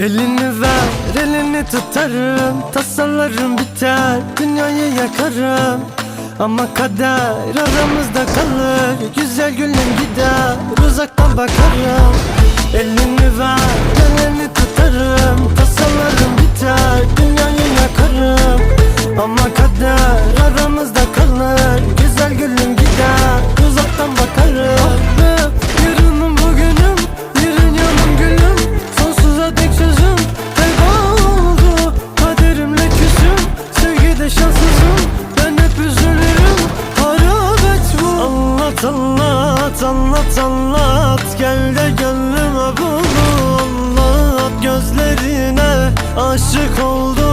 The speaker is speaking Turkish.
Elini ver, elini tutarım Tasalarım biter, dünyayı yakarım. Ama kader aramızda kalır Güzel günüm gider, uzaktan bakarım. Elini ver, elini tutarım Tasalarım biter, dünyayı yakarım. Ama Şanssızım Ben hep üzülürüm. Harabet bu. Anlat anlat anlat anlat. Gel de gönlüme bunu anlat. Gözlerine aşık oldum